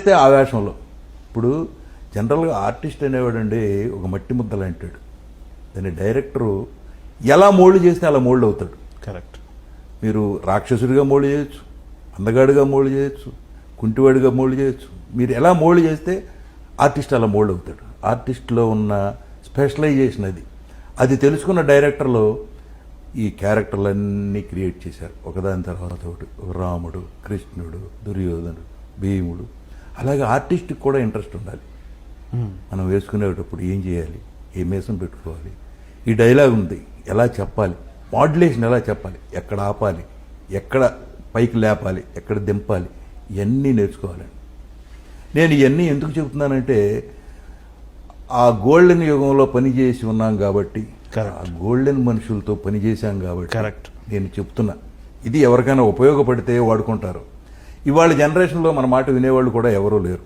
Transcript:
చేస్తే ఆవేశంలో. ఇప్పుడు జనరల్గా ఆర్టిస్ట్ అనేవాడండి ఒక మట్టి ముద్దలు అంటాడు. దాని డైరెక్టరు ఎలా మోల్డ్ చేస్తే అలా మోల్డ్ అవుతాడు. కరెక్ట్. మీరు రాక్షసుడిగా మోల్డ్ చేయొచ్చు అందగాడిగా మోల్డ్ చేయొచ్చు కుంటివాడిగా మోల్డ్ చేయొచ్చు. మీరు ఎలా మోల్డ్ చేస్తే ఆర్టిస్ట్ అలా మోల్డ్ అవుతాడు. ఆర్టిస్ట్లో ఉన్న స్పెషలైజేషన్ అది. అది తెలుసుకున్న డైరెక్టర్లు ఈ క్యారెక్టర్లన్నీ క్రియేట్ చేశారు. ఒకదాని తర్వాత ఒకటి. ఒక రాముడు కృష్ణుడు దుర్యోధనుడు భీముడు అలాగే ఆర్టిస్ట్కి కూడా ఇంట్రెస్ట్ ఉండాలి. మనం వేసుకునేటప్పుడు ఏం చేయాలి? ఏ మేసం పెట్టుకోవాలి? ఈ డైలాగ్ ఉంది. ఎలా చెప్పాలి? మాడ్యులేషన్ ఎలా చెప్పాలి? ఎక్కడ ఆపాలి? ఎక్కడ పైకి లేపాలి? ఎక్కడ దింపాలి? ఇవన్నీ నేర్చుకోవాలండి నేను ఇవన్నీ ఎందుకు చెబుతున్నానంటే ఆ గోల్డెన్ యుగంలో పనిచేసి ఉన్నాం కాబట్టి. ఆ గోల్డెన్ మనుషులతో పనిచేశాం కాబట్టి Correct. నేను చెప్తున్నా. ఇది ఎవరికైనా ఉపయోగపడితే వాడుకుంటారు. ఇవాళ జనరేషన్లో మన మాట వినేవాళ్ళు కూడా ఎవరూ లేరు.